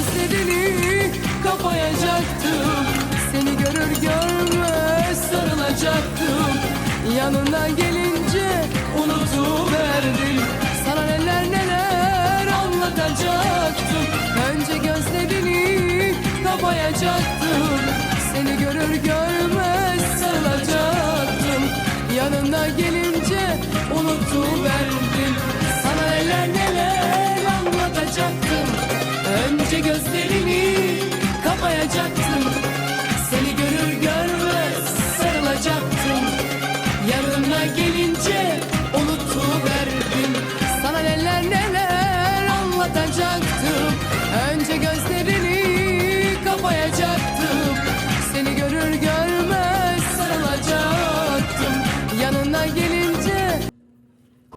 Önce gözlerini kapayacaktım. Seni görür görmez sarılacaktım. Yanına gelince unutuverdim. Sana neler neler anlatacaktım. Önce gözlerini kapayacaktım. Seni görür görmez sarılacaktım. Yanına gelince unutuverdim.